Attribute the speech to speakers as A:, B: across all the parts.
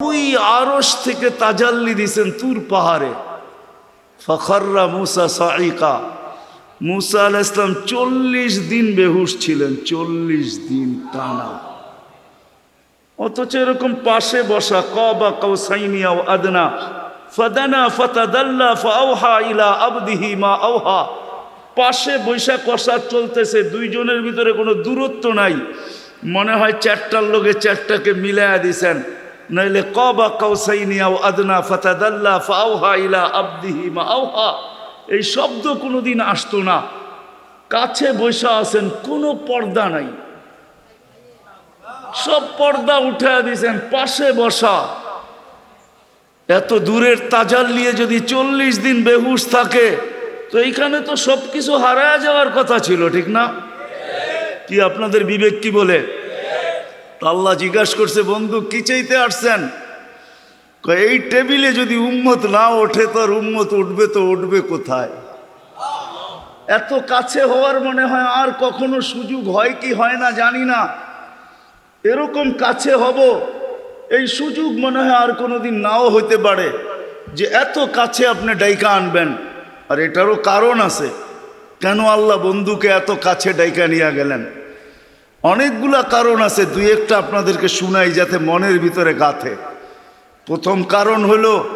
A: ওই আরস থেকে তাজাল্লি দিছেন তুর পাহাড়ে। ফখররা মুসা সাইকা মুসা আল ইসলাম চল্লিশ দিন বেহুশ ছিলেন, চল্লিশ দিন টানা। অথচ এরকম পাশে বসা, কবা কৌসাইনিয়া আদনা। ফদানা ফতাদাল্লা ফাওহা ইলা আবদিহি মা আওহা। পাশে বৈশা কষা চলতেছে, দুইজনের ভিতরে কোনো দূরত্ব নাই। মনে হয় চারটার লোকে চারটাকে মিলাইয়া দিছেন। নইলে কবা কৌসাইনিয়া ও আদনা ফতাদাল্লা ফাওহা ইলা আবদিহি মা আওহা এই শব্দ কোনোদিন আসতো না। কাছে বৈশা আছেন, কোনো পর্দা নাই। সব পর্দা উঠে দিয়েছেন পাশে বসা। এত দূরের তাজাল নিয়ে যদি চল্লিশ দিন বেহুশ থাকে, তো এইখানে তো সব কিছু হারায় যাওয়ার কথা ছিল, ঠিক না? কি আপনাদের বিবেক কি বলে? আল্লাহ জিজ্ঞাসা করছে, বন্ধু, কি চাইতে আসছেন? এই টেবিলে যদি উম্মত না ওঠে তো আর উম্মত উঠবে তো উঠবে কোথায়? এত কাছে হওয়ার মনে হয় আর কখনো সুযোগ হয় কি হয় না জানি না। এরকম কাছে হব, এই সুযোগ মনে হয় আর কোনোদিন নাও হতে পারে, যে এত কাছে আপনি ডাইকা আনবেন। আর এটারও কারণ আছে, কেন আল্লাহ বন্ধুকে এত কাছে ডাইকা নিয়ে গেলেন? অনেকগুলা কারণ আছে, দুই একটা আপনাদেরকে শুনাই যাতে মনের ভিতরে গাথে। প্রথম কারণ হলো,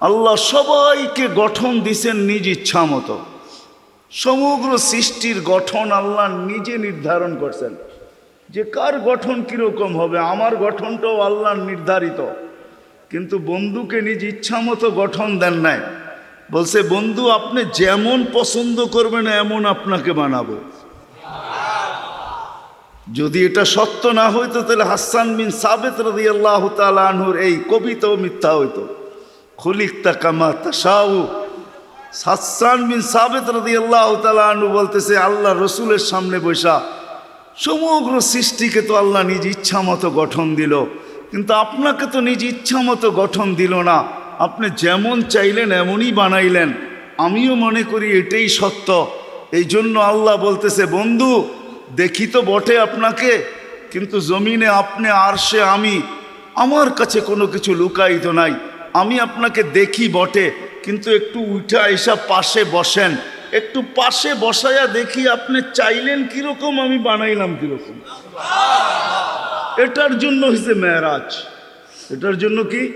A: আল্লাহ সবাইকে গঠন দিছেন নিজ ইচ্ছা মতো। সমগ্র সৃষ্টির গঠন আল্লাহ নিজে নির্ধারণ করছেন। যে কার গঠন কীরকম হবে, আমার গঠনটাও আল্লাহ নির্ধারিত। কিন্তু বন্ধুকে নিজ ইচ্ছা মতো গঠন দেন নাই। বলছে, বন্ধু, আপনি যেমন পছন্দ করবেন, এমন আপনাকে বানাবো। যদি এটা সত্য না হইতো, তাহলে হাসান বিন সাবেত রদি আল্লাহ তালুর এই কবিতাও মিথ্যা হইতো। খুলিকতা কামা তাসাউ হাসান বিন সাবেত রদি আল্লাহ তালু বলতেছে, আল্লাহ রসুলের সামনে বৈশা, সমগ্র সৃষ্টিকে তো আল্লাহ নিজ ইচ্ছা মতো গঠন দিল, কিন্তু আপনাকে তো নিজ ইচ্ছা মতো গঠন দিল না। আপনি যেমন চাইলেন, এমনই বানাইলেন। আমিও মনে করি এটাই সত্য। এই জন্য আল্লাহ বলতেছে, বন্ধু দেখি তো বটে আপনাকে, কিন্তু জমিনে আপনি আর সে আমি, আমার কাছে কোনো কিছু লুকায়িত নাই। আমি আপনাকে দেখি বটে, কিন্তু একটু উঠা এসা পাশে বসেন। একটু পাশে বসায়া দেখি আপনি চাইলেন কীরকম, আমি বানাইলাম কীরকম। এটার জন্য হয়েছে মেয়েরাজ। এটার জন্য কি?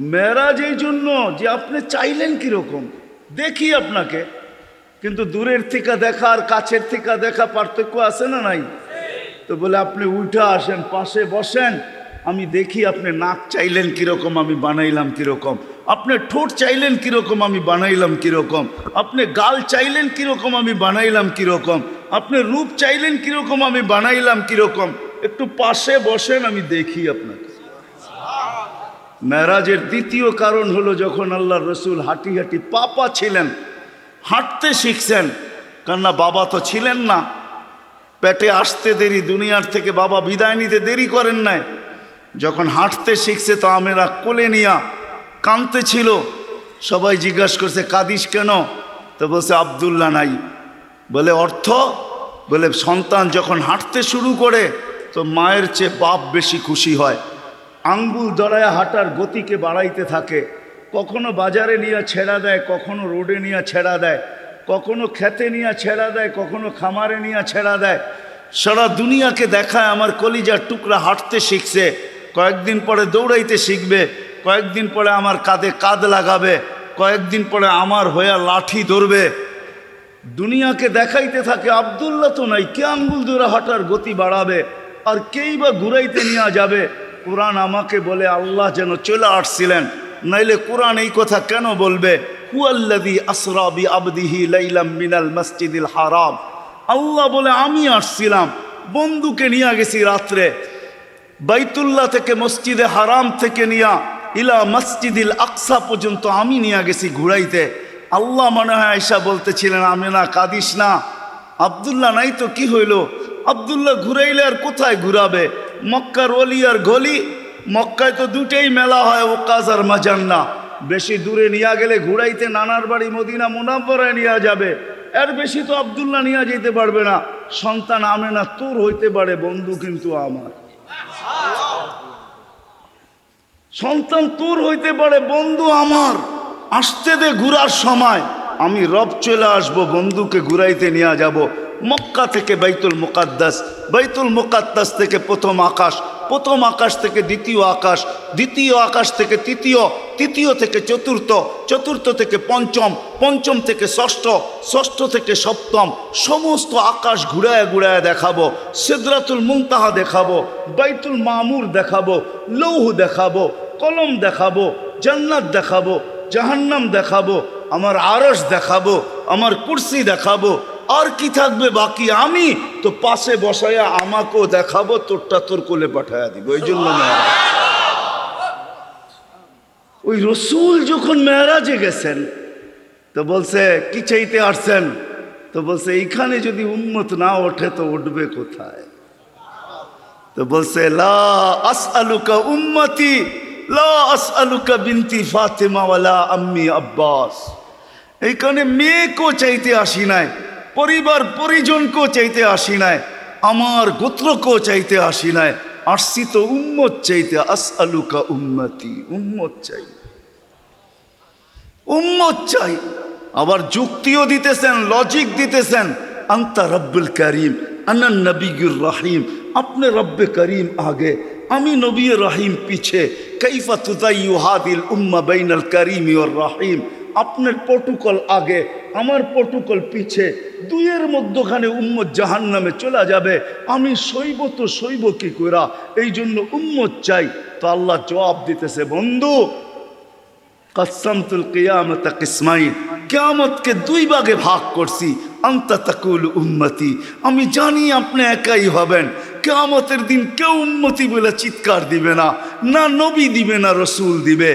A: মেয়েরাজ এই জন্য যে আপনি চাইলেন কীরকম। দেখি আপনাকে। কিন্তু দূরের থেকে দেখা আর কাছের থেকে দেখা পার্থক্য আছে না নাই? তো বলে, আপনি উঠা আসেন, পাশে বসেন। আমি দেখি আপনি নাক চাইলেন কীরকম, আমি বানাইলাম কীরকম। আপনি ঠোঁট চাইলেন কীরকম, আমি বানাইলাম কীরকম। আপনি গাল চাইলেন কীরকম, আমি বানাইলাম কীরকম। আপনি রূপ চাইলেন কীরকম, আমি বানাইলাম কীরকম। একটু পাশে বসেন, আমি দেখি আপনাকে। মেরাজের দ্বিতীয় কারণ হলো যখন আল্লাহ রসুল হাঁটি হাঁটি পাপা ছিলেন হাঁটতে শিখছেন, কেননা বাবা তো ছিলেন না। পেটে আসতে দেরি, দুনিয়ার থেকে বাবা বিদায় নিতে দেরি করেন নাই। যখন হাঁটতে শিখছে তো আমেরা কোলে নিয়া কাঁদতে ছিল। সবাই জিজ্ঞাসা করছে, কাদিস কেন? তো বলছে, আবদুল্লাহ নাই। বলে, অর্থ? বলে, সন্তান যখন হাঁটতে শুরু করে, তো মায়ের চেয়ে বাপ বেশি খুশি হয়। আঙ্গুল দড়ায় হাঁটার গতিকে বাড়াইতে থাকে। কখনো বাজারে নিয়ে ছেড়া দেয়, কখনো রোডে নিয়ে ছেড়া দেয়, কখনো খেতে নিয়ে ছেড়া দেয়, কখনো খামারে নিয়ে ছেড়া দেয়। সারা দুনিয়াকে দেখায় আমার কলিজার টুকরা হাঁটতে শিখছে, কয়েকদিন পরে দৌড়াইতে শিখবে, কয়েকদিন পরে আমার কাঁধে কাঁধ লাগাবে, কয়েকদিন পরে আমার হইয়া লাঠি ধরবে। দুনিয়াকে দেখাইতে থাকে আবদুল্লাহ তো নাই, কে আঙ্গুল ধরে হাঁটার গতি বাড়াবে, আর কেই বা ঘুরাইতে নিয়ে যাবে? কোরআন আমাকে বলে আল্লাহ যেন চলে আসছিলেন। নাইলে কোরআন এই কথা কেন বলবে? হুয়াল্লাদি আসরাবি আবদিহি লাইলাম মিনাল মসজিদিল হারাম। আল্লাহ বলে, আমি আসছিলাম, বন্ধুকে নিয়ে গেছি রাত্রে। বাইতুল্লাহ থেকে মসজিদে হারাম থেকে নিয়া ইলা মসজিদিল আকসা পর্যন্ত আমি নিয়ে গেছি ঘুরাইতে। আল্লাহ মনে হয় আয়সা বলতেছিলেন আমি না কাঁদিস না। আবদুল্লাহ, নাই তো কি হইল? আবদুল্লাহ ঘুরাইলে আর কোথায় ঘুরাবে? মক্কার অলি আর গলি মক্কায় তো দুটেই মেলা হয়, ও কাজ আর মাজান্না। বেশি দূরে নিয়ে গেলে ঘুরাইতে নানার বাড়ি মদিনা মুনাব্বরায় নিয়ে যাবে। এর বেশি তো আবদুল্লাহ নিয়ে যেতে পারবে না। সন্তান আমে না তোর হইতে পারে, বন্ধু কিন্তু আমার। সন্তান তোর হইতে পারে, বন্ধু আমার। আসতে দে ঘুরার সময়। আমি রব চলে আসব, বন্ধুকে ঘুরাইতে নিয়ে যাব। মক্কা থেকে বাইতুল মুকাদ্দাস। বাইতুল মুকাদ্দাস থেকে প্রথম আকাশ। প্রথম আকাশ থেকে দ্বিতীয় আকাশ দ্বিতীয় আকাশ থেকে তৃতীয় তৃতীয় থেকে চতুর্থ চতুর্থ থেকে পঞ্চম পঞ্চম থেকে ষষ্ঠ ষষ্ঠ থেকে সপ্তম, সমস্ত আকাশ ঘুরায় ঘুরায় দেখাবো, সিদরাতুল মুনতাহা দেখাবো, বাইতুল মামুর দেখাবো, লৌহ দেখাবো, কলম দেখাবো, জান্নাত দেখাবো, জাহান্নাম দেখাবো, আমার আরস দেখাবো, আমার কুর্সি দেখাবো আর কি থাকবে বাকি আমি? তো পাশে বসায়া আমাকেও দেখাবো, তোরটা তোর কোলে পাঠায়া দিব ওই জন্য ওই রসুল যখন মেয়েরাজে গেছেন, তো বলছে, কি চাইতে আসছেন? তো বলছে, এইখানে যদি উন্মত না ওঠে, তো উঠবে কোথায়? তো বলছে, লা আসআলুকা উম্মতি, লা আসআলুকা বিনতি ফাতেমা ওয়ালা আম্মি আব্বাস। এইখানে মেয়েকেও চাইতে আসি নাই। পরিবার পরিজনকেও চাইতে আসি নাই, আমার গোত্রকেও চাইতে আসি নাই, আসছি তো উম্মত চাইতে, আসআলুকা উম্মতি, উম্মত চাই। উম্মত চাই, আবার যুক্তিও দিতেছেন লজিক দিতেছেন, আন্তা রব্বুল করিম, আনান নবীর রাহিম, আপনি রব্বে করিম আগে, আমি নবী রাহিম পিছে কৈফা তুতাইয়ু হাদিল উম্মা বাইনাল করিম ইউর রহিম আপনার প্রটোকল আগে, আমার প্রটোকল পিছে, দুইয়ের মধ্যখানে উম্মত জাহান নামে চলে যাবে। আমি সইব তো সইব কি করা এই জন্য উম্মত চাই। তো আল্লাহ জবাব দিতেছে, বন্ধু কসমতুল কিয়ামত কিসমাইন, কিয়ামতকে দুই ভাগে ভাগ করছি। আন্তা তাকুল উম্মতি, আমি জানি আপনি একাই হবেন। কিয়ামতের দিন কেউ উম্মতি বলে চিৎকার দিবে না না নবী দিবে, না রসুল দিবে।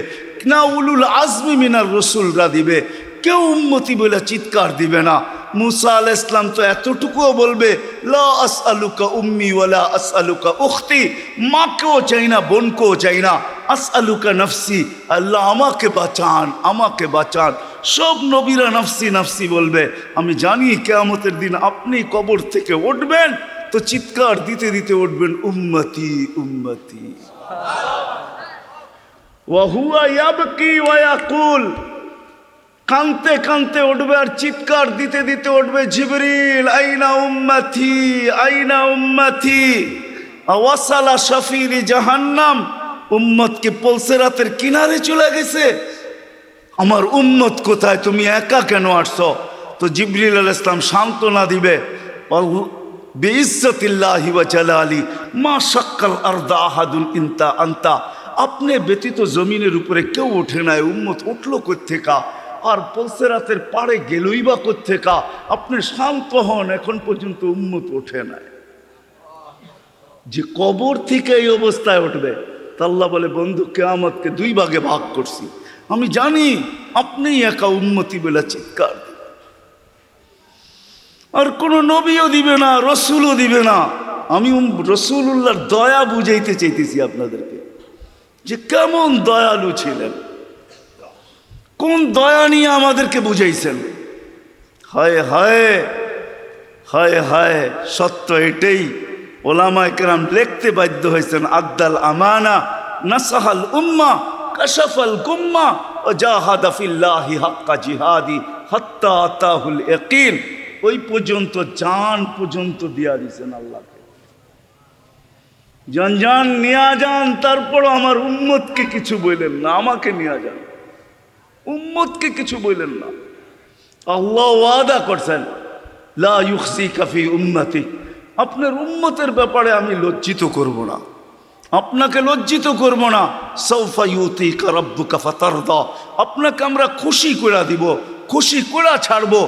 A: না উলুল আজমি মিনার রসুলরা দিবে, কেউ উম্মতি বলে চিৎকার দিবে না। মুসা আল ইসলাম তো এতটুকুও বলবে, লা আস আলুকা উম্মি ওয়ালা আস আলুকা উখতি মাকেও চাই না, বোনকেও চাই না। আস আলুকা নফসি, আল্লাহ আমাকে বাঁচান আমাকে বাঁচান। সব নবীরা নফসি নফসি বলবে, আমি জানি কেয়ামতের দিন আপনি কবর থেকে উঠবেন তো চিৎকার দিতে দিতে উঠবেন, উম্মতি উম্মতি ওয়াহুয়া ইয়াবকি ওয়া ইয়াকুল। কানতে কানতে উঠবে আর চিৎকার দিতে দিতে উঠবে, জিবরিল, আইনা উম্মতি আইনা উম্মতি। ওয়াসালা শফিরি জাহান্নাম, উম্মতকে পলসে রাতের কিনারে চলে গেছে। আমার উম্মত কোথায়? তুমি একা কেন আসছো? তো জিবরিল আল ইসলাম সান্ত্বনা দিবে বেইজ্জতিল্লাহি ওয়া জালালি, মা শাক্কাল আরদা আহাদুন ইনতা আন্তা। আপনি ব্যতীত জমিনের উপরে কেউ ওঠে নাই, উম্মত উঠল কোথেকা আর পলসেরাতের পাড়ে গেলই বা কোথেকা আপনি শান্ত হন, এখন পর্যন্ত উম্মত ওঠে নাই। যে কবর থেকে এই অবস্থায় উঠবে তাল্লা বলে, বন্ধু, কেয়ামতকে দুই ভাগে ভাগ করছি। আমি জানি আপনিই একা উন্মতি বলে চিৎকার আর কোনো নবীও দিবে না, রসুলও দিবে না। আমি রসুল উল্লাহর দয়া বুঝাইতে চাইতেছি আপনাদেরকে। যে কেমন দয়ালু ছিলেন। কোন দয়া নিয়ে আমাদেরকে বুঝাইছেন? হায় হায় হায় হায়, সত্য এটাই। ওলামা কেরাম লিখতে বাধ্য হয়েছেন আদ্দাল আমানা নাসাহাল উম্মা, কাশাফাল কুম্মা, ও জাহাদা ফিল্লাহি হাক্কা জিহাদি, হত্তা আতাহুল ইয়াকিন ওই পর্যন্ত, জান পর্যন্ত দিয়া দিছেন আল্লাহকে। যান নিয়া যান তারপর আমার উম্মতকে কিছু বললেন না, আমাকে নিয়ে যান। উম্মতকে কিছু বললেন না। আল্লাহ ওয়াদা করছেন, লা ইউখসি কাফি উম্মতি, আপনার উম্মতের ব্যাপারে আমি লজ্জিত করব না। আপনাকে লজ্জিত করব না সৌফা ইউতি কারাব্বুকা ফাতারদা, আপনাকে আমরা খুশি করে দিব, খুশি করে ছাড়বো,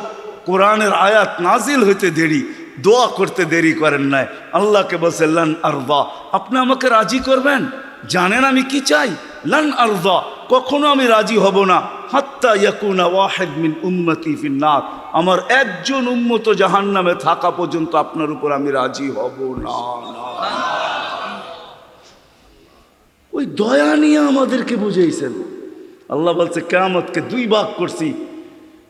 A: কোরআনের আয়াত নাজিল হইতে দেরি দোয়া করতে দেরি করেন নাই। আল্লাহকে বলছে, লান আরদা। আপনি আমাকে রাজি করবেন? জানেন আমি কি চাই? লান আরদা, কখনো আমি রাজি হব না। হাত্তা ইয়াকুনা ওয়াহেদ মিন আমার একজন উম্মত জাহান নামে থাকা পর্যন্ত আপনার উপর আমি রাজি হব না। ওই দয়া নিয়ে আমাদেরকে বুঝাইছেন। আল্লাহ বলছে, কেয়ামতকে দুই ভাগ করছি।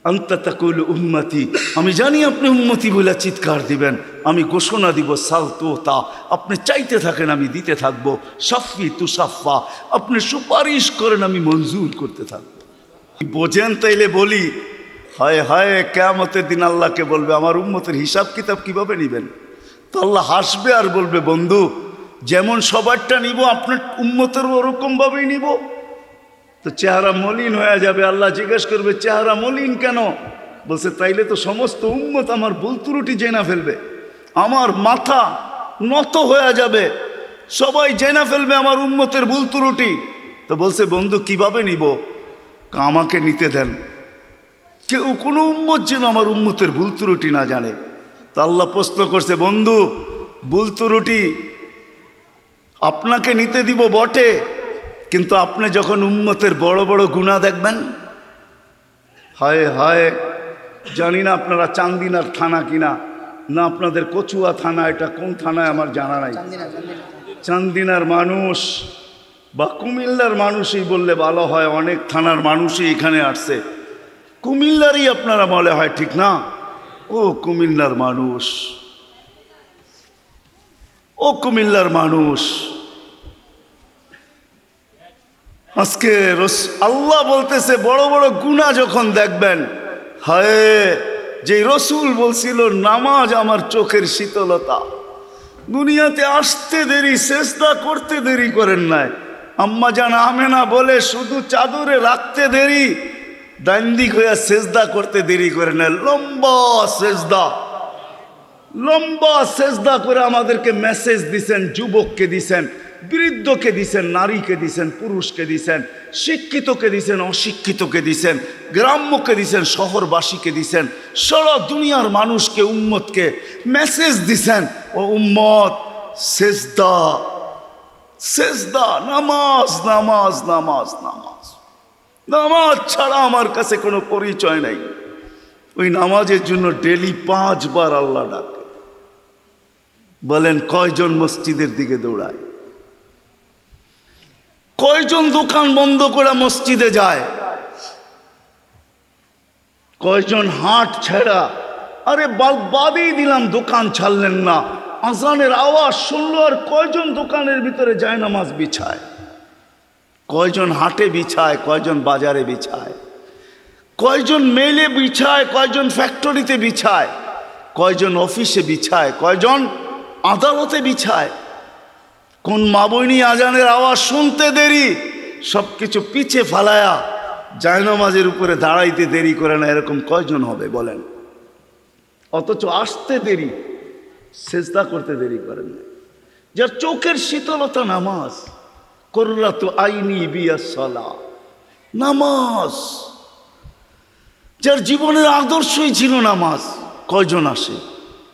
A: আন্তাতাকুল উম্মতি। আমি জানি আপনি উন্মতি বলে চিৎকার দিবেন। আমি ঘোষণা দিব, সাল তো তা। আপনি চাইতে থাকেন আমি দিতে থাকব। সাফি তুসাফা আপনি সুপারিশ করেন আমি মঞ্জুর করতে থাকব। বোঝেন তাইলে বলি, হায় হায়, কেয়ামতের দিন আল্লাহকে বলবে, আমার উম্মতের হিসাব কিতাব কীভাবে নেবেন? তো আল্লাহ হাসবে আর বলবে, বন্ধু, যেমন সবারটা নিব, আপনার উম্মতের ওরকমভাবেই নিব। তো চেহারা মলিন হয়ে যাবে। আল্লাহ জিজ্ঞেস করবে, চেহারা মলিন কেন? বলছে, তাইলে তো সমস্ত উম্মত আমার ভুল ত্রুটি জেনা ফেলবে। আমার মাথা নত হয়ে যাবে। সবাই জেনা ফেলবে আমার উম্মতের ভুল ত্রুটি। তো বলছে, বন্ধু, কীভাবে নিব? আমাকে নিতে দেন। কেউ, কোনো উম্মত যেন আমার উম্মতের ভুল ত্রুটি না জানে। তা আল্লাহ প্রশ্ন করছে, বন্ধু, ভুল ত্রুটি আপনাকে নিতে দিব বটে? কিন্তু আপনি যখন উম্মতের বড় বড় গুণা দেখবেন, হায় হায়, জানি না আপনারা চান্দিনার থানা কিনা, না আপনাদের কচুয়া থানা, এটা কোন থানায় আমার জানা নাই। চান্দিনার মানুষ বা কুমিল্লার মানুষই বললে ভালো হয়, অনেক থানার মানুষই এখানে আসছে। কুমিল্লারই আপনারা বলে হয়, ঠিক না? ও কুমিল্লার মানুষ, ও কুমিল্লার মানুষ। আজকে আল্লাহ বলতেছে, বড় বড় গুণা যখন দেখবেন, হায় যে রসুল বলছিল, নামাজ আমার চোখের শীতলতা। দুনিয়াতে আসতে দেরি চেষ্টা করতে দেরি করেন নাই। আম্মা জান আমেনা বলে, শুধু চাদরে রাখতে দেরি দান্দিক হইয়া সেজদা করতে দেরি করে না লম্বা সেজদা। লম্বা সেজদা করে আমাদেরকে মেসেজ দিছেন, যুবককে দিছেন। বৃদ্ধকে দিছেন, নারীকে দিছেন, পুরুষকে দিছেন, শিক্ষিতকে দিছেন, অশিক্ষিতকে দিছেন, গ্রাম্যকে দিছেন, শহরবাসীকে দিছেন, সারা দুনিয়ার মানুষকে, উম্মতকে মেসেজ দিছেন, ও উম্মত, সেজদা সেজদা, নামাজ নামাজ নামাজ নামাজ। নামাজ ছাড়া আমার কাছে কোনো পরিচয় নাই। ওই নামাজের জন্য ডেলি পাঁচবার আল্লাহ ডাকে। বলেন, কয়জন মসজিদের দিকে দৌড়ায়? কয়জন দোকান বন্ধ করে মসজিদে যায়? কয়জন হাট ছেড়া? আরে বাদ, বাদেই দিলাম, দোকান ছাড়লেন না। আজানের আওয়াজ শুনলো আর কয়জন দোকানের ভিতরে যায় নামাজ বিছায়? কয়জন হাটে বিছায়, কয়জন বাজারে বিছায়? কয়জন মেলে বিছায়, কয়জন ফ্যাক্টরিতে বিছায়? কয়জন অফিসে বিছায়, কয়জন আদালতে বিছায়? কোন মাবইনি আজানের আওয়াজ শুনতে দেরি? সব কিছু পিছে ফালায়া জায়নামাজের উপরে দাঁড়াইতে দেরি করে না, এরকম কয়জন হবে বলেন? অথচ আসতে দেরি, সেজদা করতে দেরি করেন না। যার চোখের শীতলতা নামাজ করলা তো আইনি বিয়া সলা, নামাজ। যার জীবনের আদর্শই ছিল নামাজ, কয়জন আসে?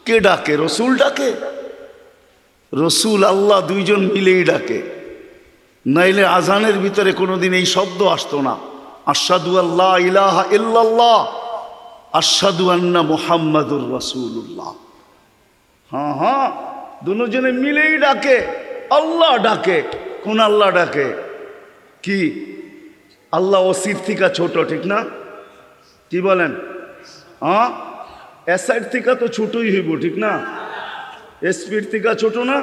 A: কে ডাকে? রসুল ডাকে? রসুল আল্লাহ দুইজন মিলেই ডাকে। নাইলে আজানের ভিতরে কোনোদিন এই শব্দ আসতো না। আসাদু আল্লাহ ইলাহা ইল্লাল্লাহ আসাদু আন্না মোহাম্মদুর রসুল্লাহ হ্যাঁ হ্যাঁ দুজনে মিলেই ডাকে, আল্লাহ ডাকে, কোন আল্লাহ ডাকে? কি? আল্লাহ অসির থিকা ছোট, ঠিক না? কি বলেন? হ্যাঁ এসআইড থিকা তো ছোটই হইব, ঠিক না? এসপির থিকা ছোট না?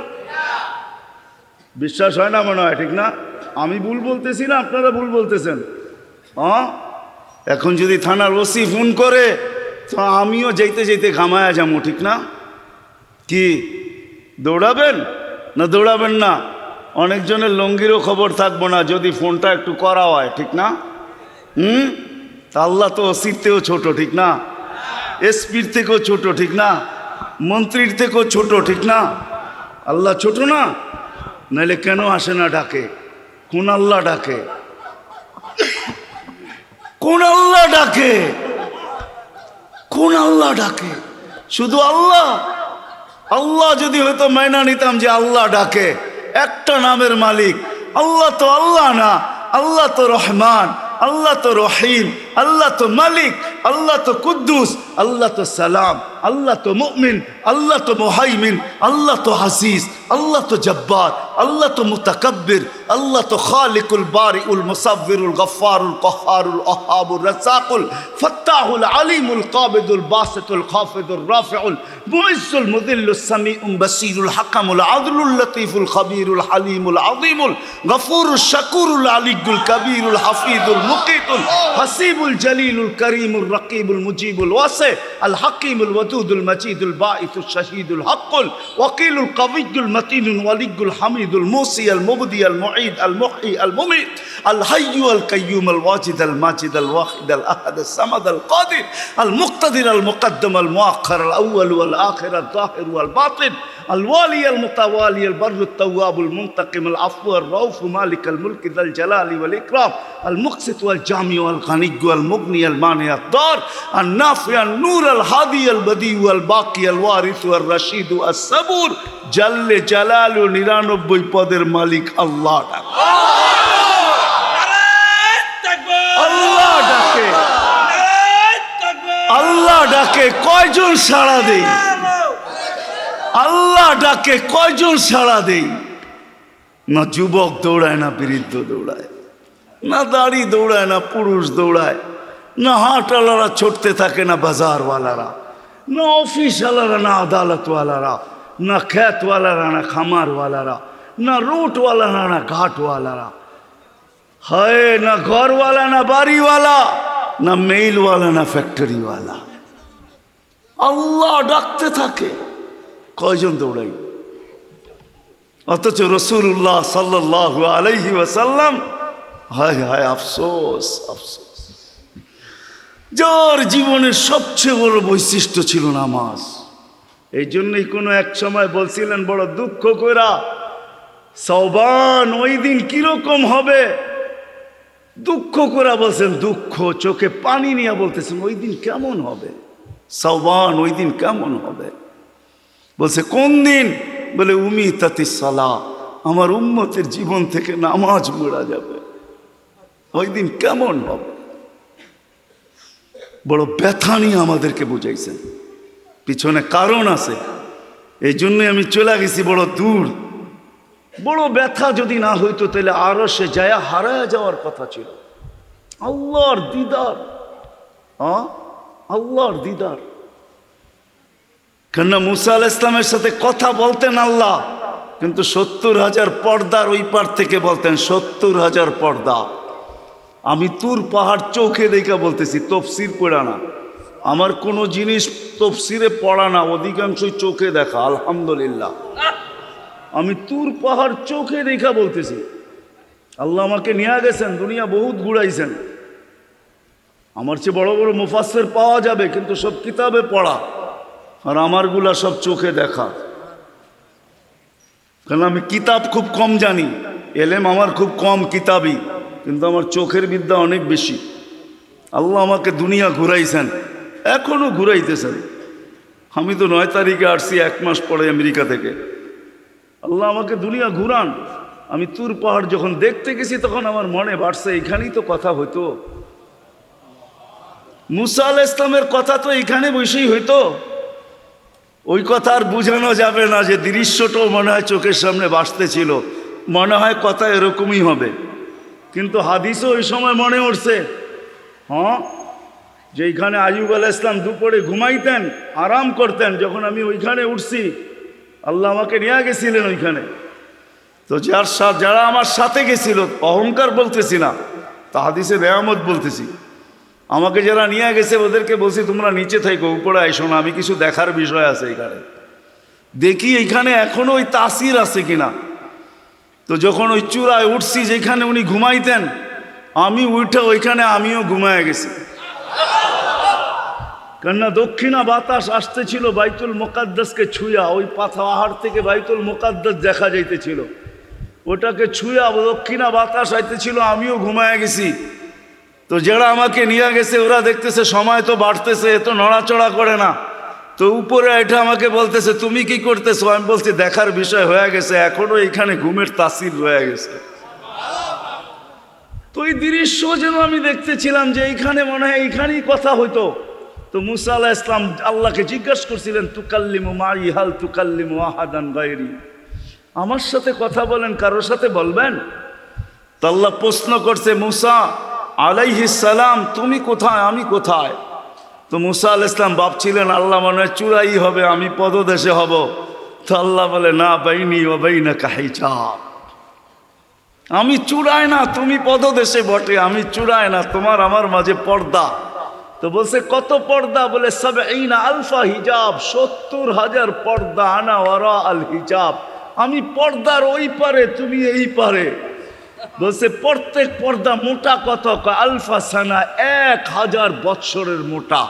A: বিশ্বাস হয় না মনে হয়, ঠিক না? আমি ভুল বলতেছি না, আপনারা ভুল বলতেছেন। হ্যাঁ? এখন যদি থানার ওসি ফোন করে, তো আমিও যেতে যেতে ঘামায়া যাব, ঠিক না? কি, দৌড়াবেন? না দৌড়াবেন না। অনেকজনের লঙ্গিরও খবর থাকব না, যদি ফোনটা একটু করা হয়, ঠিক না? হুম? তা আল্লাহ তো অসির থেকেও ছোট, ঠিক না? এসপির থেকেও ছোট, ঠিক না? মন্ত্রীর থেকেও ছোট, ঠিক না? আল্লাহ ছোট না? নাহলে কেন আসে না ডাকে? কোন আল্লাহ ডাকে? কোন আল্লাহ ডাকে? কোন আল্লাহ ডাকে? শুধু আল্লাহ? আল্লাহ যদি হয়তো মাইনা নিতাম যে আল্লাহ ডাকে, একটা নামের মালিক। আল্লাহ তো আল্লাহ না, আল্লাহ তো রহমান, আল্লাহ তো রহিম, আল্লাহ তো মালিক, আল্লাহ তো কুদ্দুস, আল্লাহ তো সালাম। আল্লাহ তো মুমিন আল্লাহ তো মোহাইমিন আল্লাহ তো হাসিস আল্লাহ তো জব্বার আল্লাহ তো মুতাকব্বির আল্লাহ তো খালিকুল বারিউল মুসাব্বিরুল গফফারুল কহারুল আহাবুর রাসাকুল ফত্তাহুল আলিমুল কাবিদুল বাসিতুল খাফিদুল রাফিউল মুইজ্জুল মুদিল্লুস সামিউল বাসিরুল হাকামুল আদলুল লতিফুল খাবীরুল হালিমুল আযীমুল গফুরুল শাকুরুল আলিকুল কবীরুল হাফিজুল মুকিতুল হাসিবুল জলিলুল করিমুল রকিবুল মুজিবুল ওয়াসি আল হাকিমুল ওয়াদুদুল মজিদুল বাঈসুল শাহীদুল হকুল ওয়াকিলুল কবিয়ুল মতিনুল ওয়ালিগুল হামিদুল মুসি আল মুবদি আল মুঈদ আল মুহি আল মুমিত। الحي القيوم الواجد الماجد الواحد الأحد الصمد القادر المقتدر المقدم المؤخر الأول والآخر الظاهر والباطن الوالي المتوالي البر التواب المنتقم العفو الروف مالك الملك ذا الجلال والإكرام المقسط والجامع والغني والمغني المانع الدار النافع النور الهادي البدي والباقي الوارث والرشيد الصبور جل জালালু নিরানব্বই পদের মালিক আল্লাহ ডাকে কয়জন সাড়া দেই? আল্লাহ ডাকে কয়জন সাড়া দেই? না যুবক দৌড়ায়, না বৃদ্ধ দৌড়ায়, না দাড়ি দৌড়ায়, না পুরুষ দৌড়ায়, না হাটওয়ালারা ছুটতে থাকে, না বাজারওয়ালারা, না অফিসওয়ালারা, না আদালতওয়ালারা, না খ্যাতওয়ালারা না খামারওয়ালারা, না রুটওয়ালারা, না ঘাটওয়ালারা। হয়, না ঘরওয়ালা, না বাড়িওয়ালা, না মেইলওয়ালা, না ফ্যাক্টরিওয়ালা। আল্লাহ ডাকতে থাকে। কয়জন দৌড়াই? অথচ রসুল্লাহ সাল্লাহ আলাইহি ওয়াসাল্লাম, হায় হায়, আফসোস আফসোস। যার জীবনের সবচেয়ে বড় বৈশিষ্ট্য ছিল নামাজ। এই জন্যই কোনো এক সময় বলছিলেন, বড় দুঃখ করা সবান ওই দিন কীরকম হবে? দুঃখ করা বলছেন, দুঃখ, চোখে পানি নিয়ে বলতেছেন, ওই দিন কেমন হবে? সৌবান ওই দিন কেমন হবে? বলছে, কোন দিন? বলে উমি তাতি সালা আমার উম্মতের জীবন থেকে নামাজ মোড়া যাবে। ওই দিন কেমন হবে? বড় ব্যথা নিয়ে আমাদেরকে বুঝাইছেন। পিছনে কারণ আছে। এই জন্যই আমি চলে গেছি বড় দূর। বড় ব্যথা যদি না হইতো, তাহলে আরও সে যায় হারায় যাওয়ার কথা ছিল। আল্লাহর দিদার। আল্লাহর দিদার। কেননা মুসা আল ইসলামের সাথে কথা বলতেন আল্লাহ, কিন্তু সত্তর হাজার পর্দার ওই পার থেকে বলতেন, সত্তর হাজার পর্দা। আমি তুর পাহাড় চোখে দেখা বলতেছি, তফসির পড়া না। আমার কোনো জিনিস তফসিরে পড়া না, অধিকাংশই চোখে দেখা, আলহামদুলিল্লাহ। আমি তুর পাহাড় চোখে দেখা বলতেছি। আল্লাহ আমাকে নিয়ে গেছেন, দুনিয়া বহুত ঘুরাইছেন। আমার চেয়ে বড় বড় মুফাসের পাওয়া যাবে, কিন্তু সব কিতাবে পড়া। আর আমারগুলা সব চোখে দেখা। কারণ আমি কিতাব খুব কম জানি, এলেম আমার খুব কম কিতাবই, কিন্তু আমার চোখের বিদ্যা অনেক বেশি। আল্লাহ আমাকে দুনিয়া ঘুরাইছেন এখনও ঘুরাইতেছেন। আমি তো নয় তারিখে আসছি, এক মাস পরে আমেরিকা থেকে। আল্লাহ আমাকে দুনিয়া ঘুরান। আমি তুর পাহাড় যখন দেখতে গেছি, তখন আমার মনে বাড়ছে, এখানেই তো কথা হইতো। মুসা আল ইসলামের কথা তো এখানে বসেই হইতো। ওই কথা আর বোঝানো যাবে না যে দৃশ্যটাও মনে হয় চোখের সামনে বাসতেছিল মনে হয় কথা এরকমই হবে। কিন্তু হাদিসও ওই সময় মনে উঠছে। হ্যাঁ? যে এইখানে আইব আলাহ ইসলাম দুপুরে ঘুমাইতেন, আরাম করতেন, যখন আমি ওইখানে উঠছি, আল্লাহ আমাকে নিয়ে গেছিলেন ওইখানে। তো যার সাথে যারা আমার সাথে গেছিল, অহংকার বলতেছি না, তা হাদিসে রেয়ামত বলতেছি। আমাকে যারা নিয়ে গেছে, ওদেরকে বলছি, তোমরা নিচে থাকো, উপরে আইসো না, আমি কিছু দেখার বিষয় আছে এখানে। দেখি এইখানে এখনও ওই তাসির আছে কিনা? তো যখন ওই চূড়ায় উঠছি, যেখানে উনি ঘুমাইতেন, আমি উঠে ওইখানে আমিও ঘুমায় গেছি। কেননা দক্ষিণা বাতাস আসতেছিল, বাইতুল মোকাদ্দাসকে ছুঁয়া, ওই পাহাড় থেকে বাইতুল মোকাদ্দাস দেখা যাইতেছিল। ওটাকে ছুঁয়া, দক্ষিণা বাতাস আইতেছিল, আমিও ঘুমায় গেছি। তো যারা আমাকে নিয়ে গেছে, ওরা দেখতেছে সময় তো বাড়তেছে এত নড়াচড়া করে না। তো উপরে এটা আমাকে বলতেছে, তুমি কি করতেছো? আমি বলছি, দেখার বিষয় হয়ে গেছে, এখনও এখানে ঘুমের তাসির রয়ে গেছে। তো ওই দৃশ্য যেন আমি দেখতেছিলাম যে এইখানে মনে হয় এইখানেই কথা হইতো। তো মুসা আলাহ ইসলাম আল্লাহকে জিজ্ঞাসা করছিলেন, তুকাল্লিমু মা ইহাল তুকাল্লিমু আহাদান গায়রি? আমার সাথে কথা বলেন, কারোর সাথে বলবেন? তো আল্লাহ প্রশ্ন করছে, মুসা সালাম, তুমি কোথায়? আমি কোথায়? তো মুসা আল ইসলাম ভাবছিলেন আল্লাহ মনে হয় চূড়াই হবে, আমি পদদেশে হব। তো আল্লাহ বলে, না, বাইনি ও বাইনা কাহি চাপ আমি চূড়ায় না, তুমি পদদেশে বটে, আমি চূড়ায় না, তোমার আমার মাঝে পর্দা। তো বলছে, কত পর্দা? বলে সব এই না আলফা হিজাব, সত্তর হাজার পর্দা, আনা ওরা আল হিজাব। আমি পর্দার ওই পারে, তুমি এই পারে। বলছে, প্রত্যেক পর্দা মোটা কত? আলফা সানা এক হাজার বৎসরের মোটা।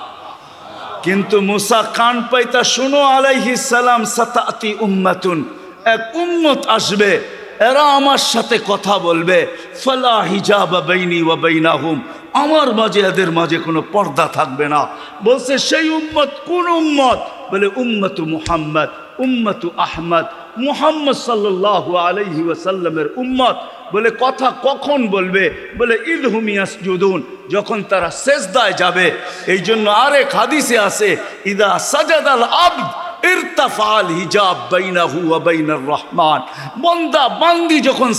A: কিন্তু মুসা কান পাইতা, শুনো, আলাইহি সালাম, সাতাতি উম্মাতুন, এক উম্মত আসবে, এরা আমার সাথে কথা বলবে। ফলা হিজাব বাইনি ওয়া বাইনাহুম, আমার মাঝে এদের মাঝে কোনো পর্দা থাকবে না। বলছে, সেই উম্মত কোন উম্মত? বলে, উম্মতু মুহাম্মদ, উম্মতু আহমদ, মুহাম্মদ সাল্লাল্লাহু আলাইহি ওয়াসাল্লামের উম্মত। বলে, কথা কখন বলবে? বলে ঈদ হুমিয়াস জুদুন যখন তারা সেজদায় যাবে, এই জন্য আরেক হাদিসে আছে, ইদা সাজাদ আল আব্দ ইরতাফাল হিজাব রহমান। বন্দা যখন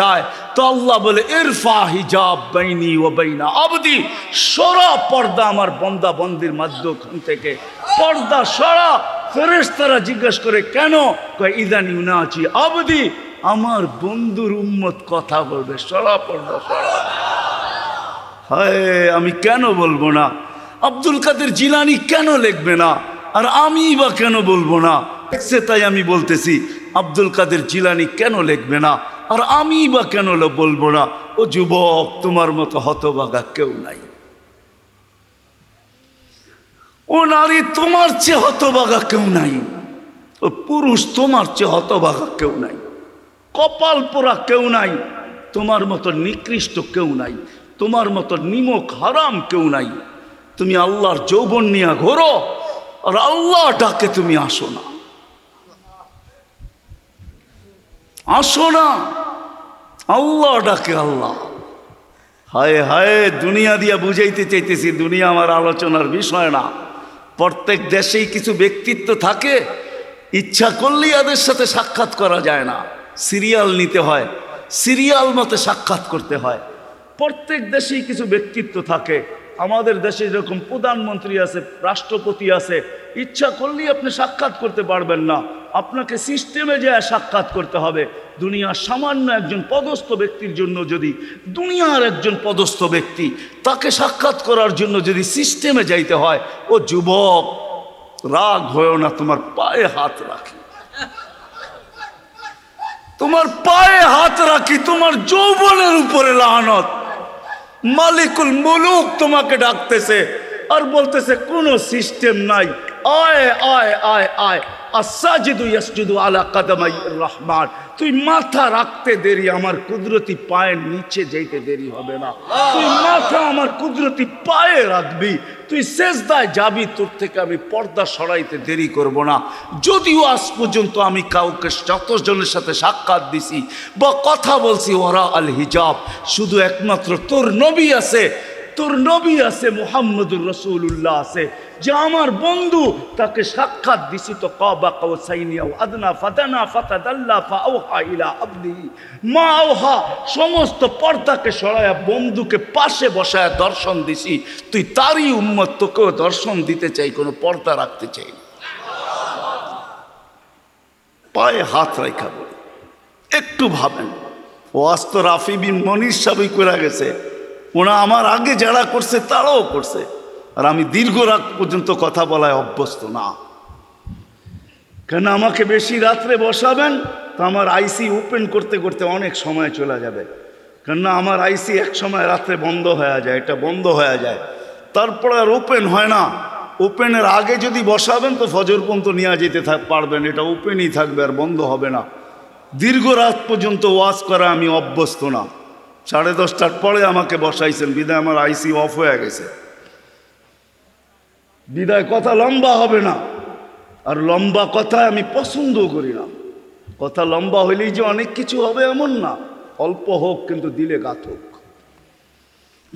A: যায় বলে, ইরফা হিজাব সরা পর্দা আমার বন্দা বন্দির মাধ্যম থেকে। পর্দা সরা জিজ্ঞেস করে, কেন? ইদান ইউনাচি আবদি। আমার বন্ধুর উম্মত কথা বলবে, সরা সরা। হায়, আমি কেন বলব না? আব্দুল কাদের জিলানি কেন লিখবে না? আর আমি বা কেন বলব না? সে তাই আমি বলতেছি, আব্দুল কাদের জিলানি কেন লিখবে না? আর আমি বা কেন বলব না? ও যুবক, তোমার মতো হতবাগা কেউ নাই। ও নারী, তোমার চেয়ে হতবাগা কেউ নাই। ও পুরুষ, তোমার চেয়ে হতবাগা কেউ নাই। কপাল পোড়া কেউ নাই, তোমার মতো নিকৃষ্ট কেউ নাই, তোমার মতো নিমক হারাম কেউ নাই। তুমি আল্লাহর যৌবন নিয়ে ঘোরো, আর আল্লাহ ডাকে তুমি আসো না। আসো না, আল্লাহ ডাকে আল্লাহ। হায় হায়, দুনিয়া দিয়া বুঝাইতে চাইতেছি, দুনিয়া আমার আলোচনার বিষয় না। প্রত্যেক দেশেই কিছু ব্যক্তিত্ব থাকে, ইচ্ছা করলেই এদের সাথে সাক্ষাৎ করা যায় না। সিরিয়াল নিতে হয়, সিরিয়াল মতে সাক্ষাৎ করতে হয়। প্রত্যেক দেশেই কিছু ব্যক্তিত্ব থাকে। আমাদের দেশে যেরকম প্রধানমন্ত্রী আছে, রাষ্ট্রপতি আছে, ইচ্ছা করলেই আপনি সাক্ষাৎ করতে পারবেন না। আপনাকে সিস্টেমে যায় সাক্ষাৎ করতে হবে। দুনিয়ার সামান্য একজন পদস্থ ব্যক্তির জন্য যদি, দুনিয়ার একজন পদস্থ ব্যক্তি তাকে সাক্ষাৎ করার জন্য যদি সিস্টেমে যাইতে হয়, ও যুবক, রাগ হয়েও না তোমার পায়ে হাত রাখি। তোমার পায়ে হাত রাখি, তোমার যৌবনের উপরে লাহানত মালিকুল মুলুক তোমাকে ডাকতেছে, আর বলতেছে, কোনো সিস্টেম নাই। ইয়াসজুদু আলা কাদামাই রহমান। তুই মাথা রাখতে দেরি, আমার কুদরতি পায়ের নিচে যেতে দেরি হবে না। তুই মাথা আমার কুদরতি পায়ে রাখবি। তুই শেষদায় যাবি, তোর থেকে আমি পর্দা সরাইতে দেরি করব না। যদিও আজ পর্যন্ত আমি কাউকে যতজনের সাথে সাক্ষাৎ দিছি বা কথা বলছি ওরা আল হিজাব। শুধু একমাত্র তোর নবী আছে, তোর নবী আছে, মোহাম্মদুর রসুল্লাহ আছে। যে আমার বন্ধু তাকে সাক্ষাৎ দিছি তো সমস্ত পর্দাকে সরায়া বন্ধুকে পাশে বসায় দর্শন দিছি। তুই তারই উম্মত, তোকেও দর্শন দিতে চাই, কোনো পর্দা রাখতে চাই পায়ে হাত রেখা বলি। একটু ভাবেন, ও আজ তো রাফি বিন মনির সবই করে গেছে, ওনা আমার আগে যারা করছে তারাও করছে। আর আমি দীর্ঘ রাত পর্যন্ত কথা বলায় অভ্যস্ত না। কেন আমাকে বেশি রাত্রে বসাবেন, তো আমার আইসি ওপেন করতে করতে অনেক সময় চলে যাবে। কেননা আমার আইসি এক সময় রাত্রে বন্ধ হয়ে যায়, এটা বন্ধ হয়ে যায়। তারপর আর ওপেন হয় না। ওপেনের আগে যদি বসাবেন, তো ফজর পর্যন্ত নিয়ে যেতে থাক, পারবেন, এটা ওপেনই থাকবে আর বন্ধ হবে না। দীর্ঘ রাত পর্যন্ত ওয়াজ করা আমি অভ্যস্ত না। সাড়ে দশটার পরে আমাকে বসাইছেন বিদায় আমার আইসি অফ হয়ে গেছে। বিদায় কথা লম্বা হবে না। আর লম্বা কথা আমি পছন্দ করি না। কথা লম্বা হইলেই যে অনেক কিছু হবে এমন না। অল্প হোক, কিন্তু দিলে গাত হোক।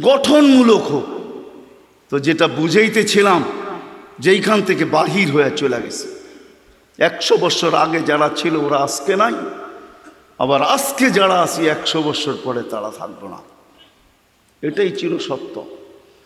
A: গঠনমূলক হোক। তো যেটা বুঝাইতেছিলাম, যেইখান থেকে বাহির হয়ে চলে গেছে। একশো বছর আগে যারা ছিল, ওরা আজকে নাই। আবার আজকে যারা আছি, একশো বছর পরে তারা থাকব না। এটাই চির সত্য